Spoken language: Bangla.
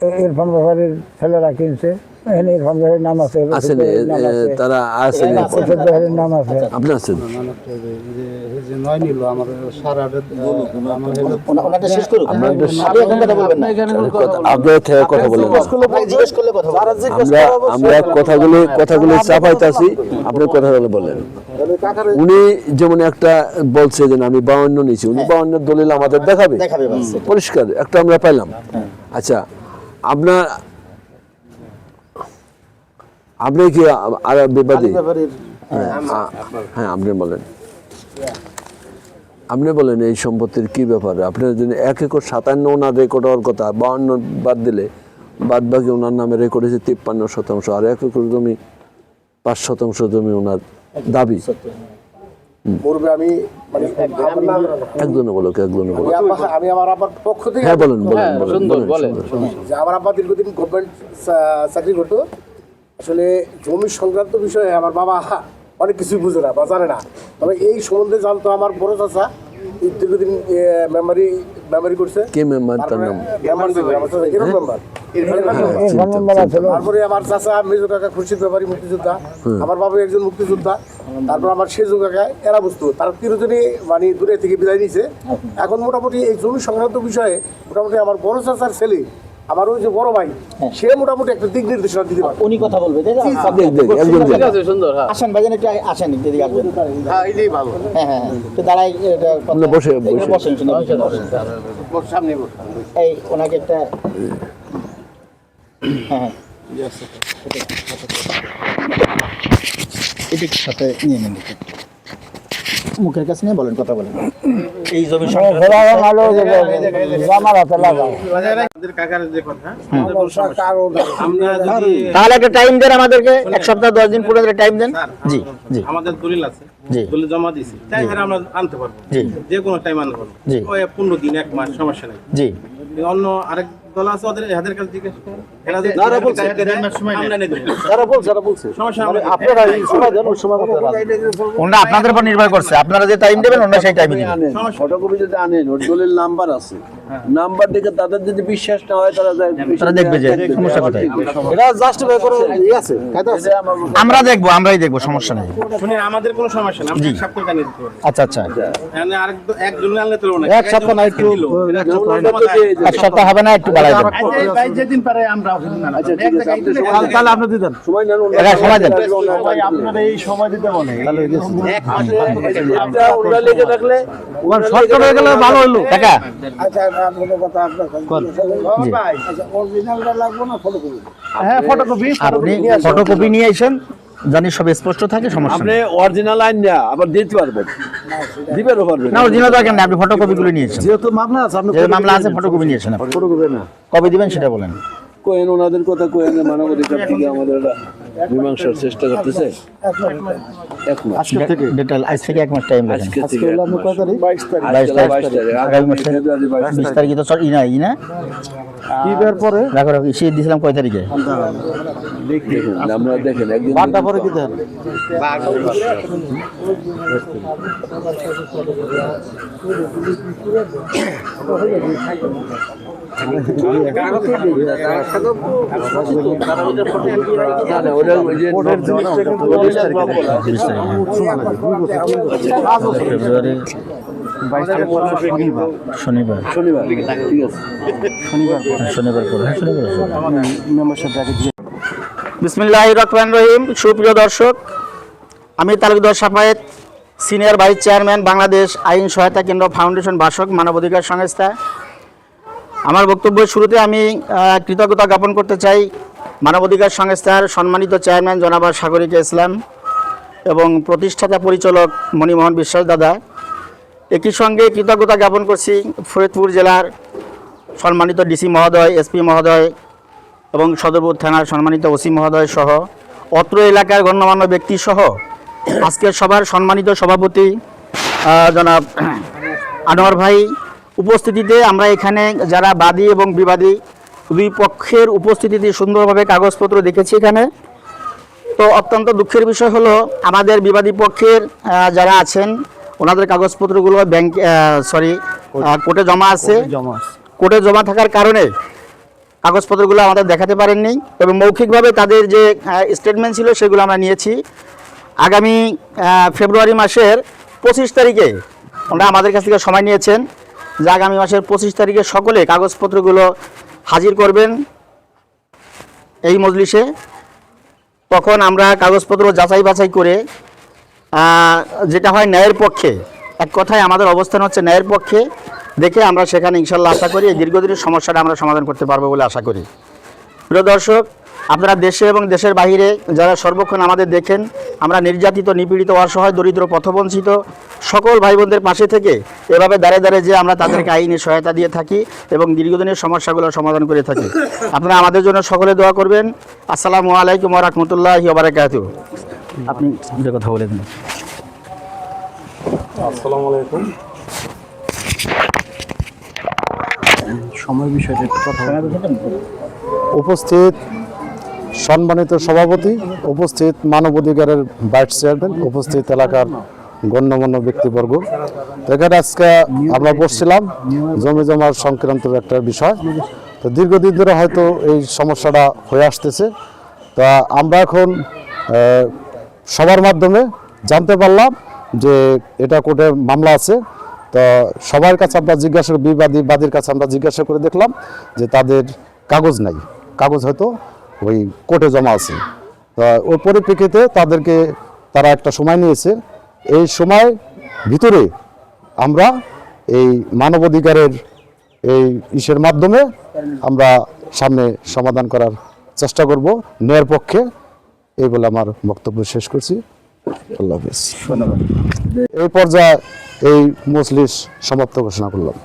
ইরফান ব্যাপারীর ছেলেরা কিনছে এখানে ইরফান ব্যাপারীর নাম আছে আছেন তারা আছেন ব্যাপারীর নাম আছে আপনি আছেন আমরা কথাগুলো কথাগুলো চাপাইতাছি আপনি কথাগুলো বলেন উনি যেমন একটা বলছে যে আমি বাউন্ন নিয়েছি উনি বাউন্ন দলিল আমাদের দেখাবে দেখাবে পরিষ্কার একটা আমরা পাইলাম আচ্ছা আপনার আপনি কি আর বিবাদী হ্যাঁ, হ্যাঁ আপনি বলেন। আপনি বলেন এই সম্পত্তির কি ব্যাপার? আপনার জন্য এক একর সাতান্ন ওনার রেকর্ড হওয়ার কথা বাউন্ন বাদ দিলে বাদ বাকি ওনার নামে রেকর্ড হয়েছে তিপ্পান্ন শতাংশ আর এক একর জমি পাঁচ শতাংশ জমি ওনার দাবি। পূর্বে আমি মানে একজনে বলো একজনে বলো। আমি আমার- আব্বার পক্ষ থেকে হ্যাঁ বলেন। যে আমার আব্বা দীর্ঘদিন গভর্নমেন্ট চাকরি করতো। আসলে জমি সংক্রান্ত বিষয়ে আমার বাবা অনেক কিছুই বুঝে না বা জানে না। তবে এই সম্বন্ধে জানতো আমার বড় চাচা। দীর্ঘদিন মেমোরি মেমোরি করছে। কে মেম্বার তার নাম? তারপরে আমার চাচা মেজো কাকা খুরশিদ ব্যাপারী মুক্তিযোদ্ধা। আমার বাবা একজন মুক্তিযোদ্ধা। তারপর আমার সেজু কাকা এরা বুঝতো। তার তিনজনই মানে দূরে থেকে বিদায় নিছে এখন মোটামুটি এই জমি সংক্রান্ত বিষয়ে মোটামুটি আমার বড় চাচার ছেলে আমার ওই যে বড় ভাই সে মোটামুটি একটা দিক নির্দেশনা দিতে পারে উনি কথা বলবে একজন দেখ। আসেন ভাইজান একটু আসেন এদিকে আসবেন। হ্যাঁ ভালো। হ্যাঁ হ্যাঁ হ্যাঁ। একটু দাঁড়াই বসে-। বসেন বসেন। সামনে। এই ওনাকে একটা হ্যাঁ হ্যাঁ। এটির সাথে নিয়ে নেন। মুখের কাছে নিয়ে বলেন কথা বলেন। এই জমি তাহলে একটা টাইম দেন আমাদেরকে এক সপ্তাহ দশ দিন পরে টাইম দেন। জি আমাদের- জি। আমাদের দলিল আছে দলিল জমা দিছি তাই আমরা আনতে পারব। জি। যে কোনো টাইম আনতে পারব। জি। পনেরো দিন এক মাস সমস্যা নেই। জি। অন্য আরেক দল আছে ওদের এদের কাছে জিজ্ঞেস করুন তারা বলছে, আমরা নেই দেবো। বলছে যারা বলছে। সমস্যা আপনারা এই সময় দেন সময় মতো ওনারা আপনাদের উপর নির্ভর করছে। আপনারা যে টাইম দেবেন ওনারা সেই টাইমে দিবেন। ফটোকপি যদি আনেন ওর দলিল নাম্বার আছে। নাম্বার দেখে তাদের যদি বিশ্বাস না হয় তারা তারা দেখবে যে সমস্যা কোথায়। এটা জাস্টিফাই করে ই আছে কায়দা আছে। আমরা দেখব আমরাই দেখব সমস্যা নেই। আমাদের কোনো সমস্যা আমরা দিতে আচ্ছা আচ্ছা। এখানে আরেক একজন আনলে তো না। এক সপ্তাহ না একটু এক সপ্তাহ হবে না একটু বাড়াই দেন। আমরা আচ্ছা ঠিক আছে আপনি সময় তাহলে আপনি দিতেন। সময় নেন সময় দেন। আপনারা এই সময় দিতে বলে তাহলে এটা ওনারা লিখে রাখলে শর্টকাট হয়ে গেলে ভালো হলো টাকা আচ্ছা কথা আপনার আচ্ছা অরিজিনালটা লাগবে না ফটো করুন হ্যাঁ ফটোকপি আপনি ফটোকপি নিয়ে আসেন জানি সব স্পষ্ট থাকে সমস্যা আপনি অরিজিনাল আইন না আবার দিতে পারবেন। দিবেনও পারবেন। না অরিজিনাল দরকার নেই আপনি ফটোকপি গুলো নিয়েছেন। যেহেতু মামলা আছে আপনি যে মামলা আছে ফটোকপি নিয়েছেন আপনি। ফটোকপি না। কবে দিবেন সেটা বলেন। কোয়েন ওনাদের কথা কোয়েন মানবাধিকার থেকে আমাদের এটা মীমাংসার চেষ্টা করতেছে। এক মাস। আজকে থেকে? ডেটাল আজ থেকে এক মাস টাইম লাগবে আজকে হলো আপনার কয় তারিখ। বাইশ তারিখ আগামী মাসে ফেব্রুয়ারি বাইশ বিশ তারিখে তো সর- না ই না? কি পরে? রাখো রাখো ইসে দিয়েছিলাম কয় তারিখে? আমরা দেখেন একদিন বারটা পরে কি দেন? না, তারিখে শনিবার। শনিবার। ঠিক আছে। হ্যাঁ, শনিবার করে হ্যাঁ, শনিবার মেম্বারশিপ ব্যাগে দিয়ে। বিসমিল্লাহ রহমান রহিম। সুপ্রিয় দর্শক আমি Talukdar Safayet senior vice chairman Bangladesh আইন সহায়তা কেন্দ্র ফাউন্ডেশন বাসক মানবাধিকার সংস্থা। আমার বক্তব্যের শুরুতে আমি কৃতজ্ঞতা জ্ঞাপন করতে চাই মানবাধিকার সংস্থার সম্মানিত চেয়ারম্যান জনাবা সাগরিকা ইসলাম এবং প্রতিষ্ঠাতা পরিচালক মণিমোহন বিশ্বাস দাদা। একই সঙ্গে কৃতজ্ঞতা জ্ঞাপন করছি ফরিদপুর জেলার সম্মানিত ডিসি মহোদয়, এসপি মহোদয় এবং সদরপুর থানার সম্মানিত ওসি মহোদয় সহ অত্র এলাকার গণ্যমান্য ব্যক্তি সহ আজকের সবার সম্মানিত সভাপতি জনাব আনোয়ার ভাই উপস্থিতিতে আমরা এখানে যারা বাদী এবং বিবাদী দুই পক্ষের উপস্থিতিতে সুন্দরভাবে কাগজপত্র দেখেছি এখানে। তো অত্যন্ত দুঃখের বিষয় হলো আমাদের বিবাদী পক্ষের যারা আছেন ওনাদের কাগজপত্রগুলো ব্যাংক সরি কোর্টে জমা আছে। জমা কোর্টে জমা থাকার কারণে কাগজপত্রগুলো আমাদের দেখাতে পারেননি এবং মৌখিকভাবে তাদের যে স্টেটমেন্ট ছিল সেগুলো আমরা নিয়েছি। আগামী ফেব্রুয়ারি মাসের পঁচিশ তারিখে ওনারা আমাদের কাছ থেকে সময় নিয়েছেন যে আগামী মাসের পঁচিশ তারিখে সকলে কাগজপত্রগুলো হাজির করবেন এই মজলিসে। তখন আমরা কাগজপত্র যাচাই বাছাই করে যেটা হয় ন্যায়ের পক্ষে, এক কথায় আমাদের অবস্থান হচ্ছে ন্যায়ের পক্ষে, দেখে আমরা সেখানে ইনশাল্লাহ আশা করি এই দীর্ঘদিনের সমস্যাটা আমরা সমাধান করতে পারব বলে আশা করি। প্রিয় দর্শক, আপনারা দেশে এবং দেশের বাইরে যারা সর্বক্ষণ আমাদের দেখেন, আমরা নির্যাতিত, নিপীড়িত, অসহায়, দরিদ্র, পথবঞ্চিত সকল ভাই বোনদের পাশে থেকে এভাবে দাঁড়ে দাঁড়ে যে আমরা তাদেরকে আইনি সহায়তা দিয়ে থাকি এবং দীর্ঘদিনের সমস্যাগুলো সমাধান করে থাকি। আপনারা আমাদের জন্য সকলে দোয়া করবেন। আসসালামু আলাইকুম রহমতুল্লাহ বারাকাত আপনি যে কথা বলে দিন। উপস্থিত সম্মানিত সভাপতি উপস্থিত মানব অধিকারের ভাইস চেয়ারম্যান উপস্থিত এলাকার গণ্যমান্য ব্যক্তিবর্গ। তো এখানে আজকে আমরা বসছিলাম জমি জমার সংক্রান্ত একটা বিষয়। তো দীর্ঘদিন ধরে হয়তো এই সমস্যাটা হয়ে আসতেছে। তা আমরা এখন সবার মাধ্যমে জানতে পারলাম যে এটা কোর্টে মামলা আছে। তো সবার কাছে আমরা জিজ্ঞাসা বিবাদী বাদীর কাছে আমরা জিজ্ঞাসা করে দেখলাম যে তাদের কাগজ নাই। কাগজ হয়তো ওই কোর্টে জমা আছে। তো ওই পরিপ্রেক্ষিতে তাদেরকে তারা একটা সময় নিয়েছে। এই সময় ভিতরে আমরা এই মানবাধিকারের এই ইসের মাধ্যমে আমরা সামনে সমাধান করার চেষ্টা করব, ন্যায়ের পক্ষে। এই বলে আমার বক্তব্য শেষ করছি। আল্লাহ হাফিজ। এই পর্যায়ে এই মজলিস সমাপ্ত ঘোষণা করলাম।